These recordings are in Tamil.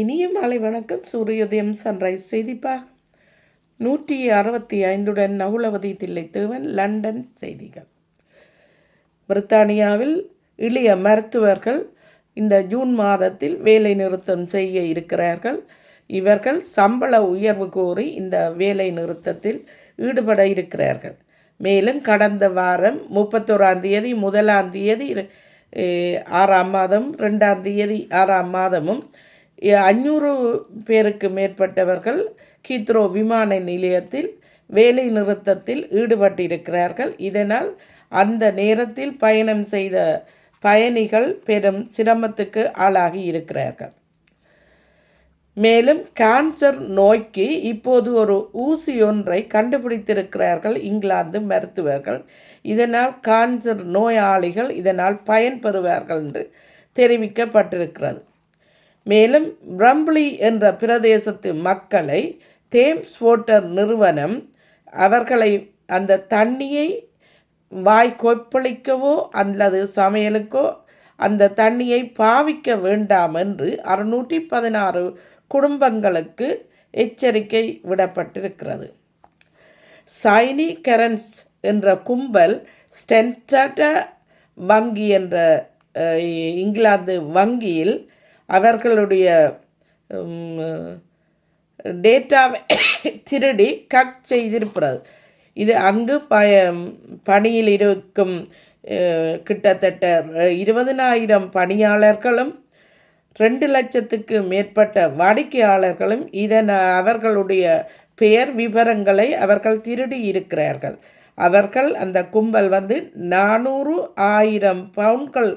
இனிய மாலை வணக்கம். சூரியோதயம் சன்ரைஸ் செய்திப்பாக. நூற்றி அறுபத்தி ஐந்துடன் நகுலவதி தில்லைத்தேவன் லண்டன் செய்திகள். பிரித்தானியாவில் இளைய மருத்துவர்கள் இந்த ஜூன் மாதத்தில் வேலை நிறுத்தம் செய்ய இருக்கிறார்கள். இவர்கள் சம்பள உயர்வு கோரி இந்த வேலை நிறுத்தத்தில் ஈடுபட இருக்கிறார்கள். மேலும் கடந்த வாரம் முப்பத்தோராம் தேதி முதலாம் தேதி ஆறாம் மாதம் ரெண்டாம் தேதி ஆறாம் மாதமும் அஞ்சூறு பேருக்கு மேற்பட்டவர்கள் ஹீத்ரோ விமான நிலையத்தில் வேலை நிறுத்தத்தில் ஈடுபட்டிருக்கிறார்கள். இதனால் அந்த நேரத்தில் பயணம் செய்த பயணிகள் பெரும் சிரமத்துக்கு ஆளாகி இருக்கிறார்கள். மேலும் கேன்சர் நோய்க்கு இப்போது ஒரு ஊசி ஒன்றை கண்டுபிடித்திருக்கிறார்கள் இங்கிலாந்து மருத்துவர்கள். இதனால் கேன்சர் நோயாளிகள் இதனால் பயன்பெறுவார்கள் என்று தெரிவிக்கப்பட்டிருக்கிறது. மேலும் பிரம்ப்ளி என்ற பிரதேசத்து மக்களை தேம்ஸ் வாட்டர் நிறுவனம் அவர்களை அந்த தண்ணியை வாய் கொப்பளிக்கவோ அல்லது சமையலுக்கோ அந்த தண்ணியை பாவிக்க வேண்டாம் என்று அறுநூற்றி பதினாறு குடும்பங்களுக்கு எச்சரிக்கை விடப்பட்டிருக்கிறது. சைனி கரன்ஸ் என்ற கும்பல் ஸ்டென்டட வங்கி என்ற இங்கிலாந்து வங்கியில் அவர்களுடைய டேட்டாவை திருடி கக் செய்திருக்கிறது. இது அங்கு பய பணியில் இருக்கும் கிட்டத்தட்ட இருபதனாயிரம் பணியாளர்களும் ரெண்டு லட்சத்துக்கு மேற்பட்ட வாடிக்கையாளர்களும் இதன் அவர்களுடைய பெயர் விவரங்களை அவர்கள் திருடி இருக்கிறார்கள். அவர்கள் அந்த கும்பல் வந்து நானூறு ஆயிரம் பவுன்கள்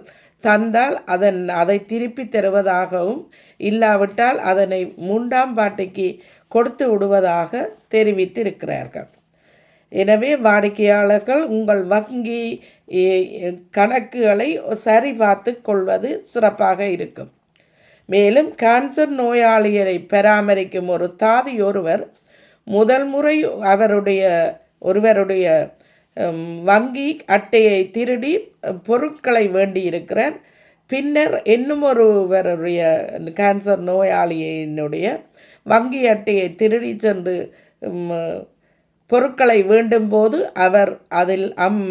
தந்தால் அதன் அதை திருப்பி தருவதாகவும் இல்லாவிட்டால் அதனை மூன்றாம் பாட்டிக்கு கொடுத்து விடுவதாக தெரிவித்திருக்கிறார்கள். எனவே வாடிக்கையாளர்கள் உங்கள் வங்கி கணக்குகளை சரிபார்த்து கொள்வது சிறப்பாக இருக்கும். மேலும் கேன்சர் நோயாளிகளை பராமரிக்கும் ஒரு தாதி ஒருவர் முதல் முறை அவருடைய ஒருவருடைய வங்கி அட்டையை திருடி பொருட்களை வேண்டியிருக்கிறார் பின்னர் இன்னும் ஒருவருடைய கேன்சர் நோயாளியினுடைய வங்கி அட்டையை திருடி சென்று பொருட்களை வேண்டும் போது அவர் அதில் அம்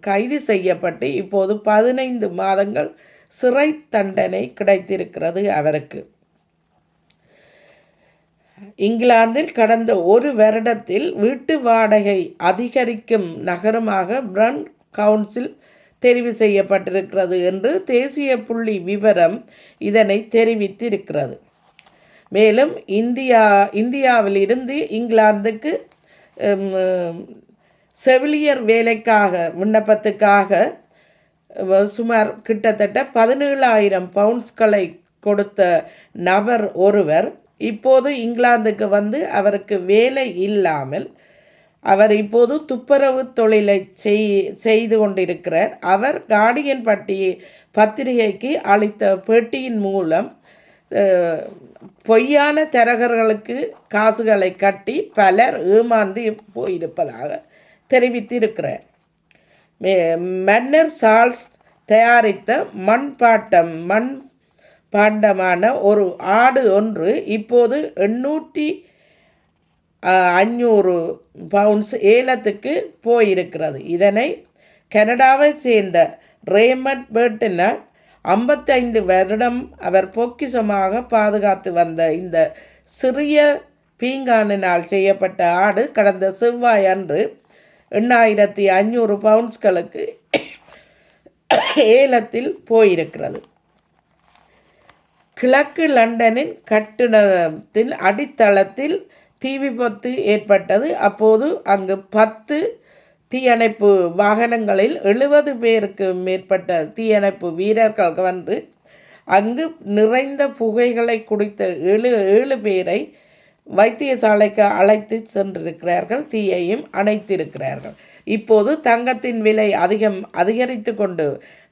கைது செய்யப்பட்டு இப்போது பதினைந்து மாதங்கள் சிறை தண்டனை கிடைத்திருக்கிறது அவருக்கு. இங்கிலாந்தில் கடந்த ஒரு வருடத்தில் வீட்டு வாடகை அதிகரிக்கும் நகரமாக பிரன் கவுன்சில் தெரிவு செய்யப்பட்டிருக்கிறது என்று தேசிய புள்ளி விவரம் இதனை தெரிவித்திருக்கிறது. மேலும் இந்தியா இந்தியாவிலிருந்து இங்கிலாந்துக்கு செவிலியர் வேலைக்காக விண்ணப்பத்துக்காக சுமார் கிட்டத்தட்ட பதினேழாயிரம் பவுண்ட்ஸ்களை கொடுத்த நபர் ஒருவர் இப்போது இங்கிலாந்துக்கு வந்து அவருக்கு வேலை இல்லாமல் அவர் இப்போது துப்புரவு தொழிலை செய் செய்து கொண்டிருக்கிறார். அவர் கார்டியன் பட்டி பத்திரிகைக்கு அளித்த பேட்டியின் மூலம் பொய்யான தரகர்களுக்கு காசுகளை கட்டி பலர் ஏமாந்து போயிருப்பதாக தெரிவித்திருக்கிறார். மே மன்னர் சால்ஸ் தயாரித்த மண்பாட்டம் மண் பாண்டமான ஒரு ஆடு ஒன்று. இப்போது எண்ணூற்றி அஞ்சூறு பவுண்ட்ஸ் ஏலத்துக்கு போயிருக்கிறது. இதனை கனடாவை சேர்ந்த ரேமட் பேர்டினர் ஐம்பத்தைந்து வருடம் அவர் பொக்கிஷமாக பாதுகாத்து வந்த இந்த சிறிய பீங்கானினால் செய்யப்பட்ட ஆடு கடந்த செவ்வாய் அன்று எண்ணாயிரத்தி ஐநூறு பவுண்ட்ஸ்களுக்கு ஏலத்தில் போயிருக்கிறது. கிழக்கு லண்டனின் கட்டிடத்தில் அடித்தளத்தில் தீ விபத்து ஏற்பட்டது. அப்போது அங்கு பத்து தீயணைப்பு வாகனங்களில் எழுபது பேருக்கு மேற்பட்ட தீயணைப்பு வீரர்கள் வந்து அங்கு நிறைந்த புகைகளை குடித்த ஏழு ஏழு பேரை வைத்தியசாலைக்கு அழைத்து சென்றிருக்கிறார்கள். தீயையும் அணைத்திருக்கிறார்கள். இப்போது தங்கத்தின் விலை அதிகம் அதிகரித்து கொண்டு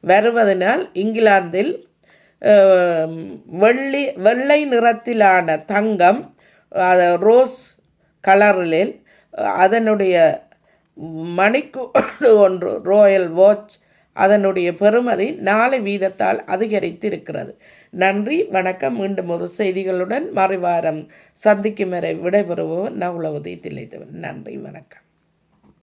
வருவதனால் இங்கிலாந்தில் வெள்ளி வெள்ளை நிறத்திலான தங்கம் அதை ரோஸ் கலரில் அதனுடைய மணிக்கூடு ஒன்று ராயல் வாட்ச் அதனுடைய பெறுமதி நாலு வீதத்தால் அதிகரித்து இருக்கிறது நன்றி வணக்கம். மீண்டும் ஒரு செய்திகளுடன் மறுவாரம் சந்திக்கும் வரை விடைபெறுவோம் நவுளவதி தில்லைத்தவன். நன்றி வணக்கம்.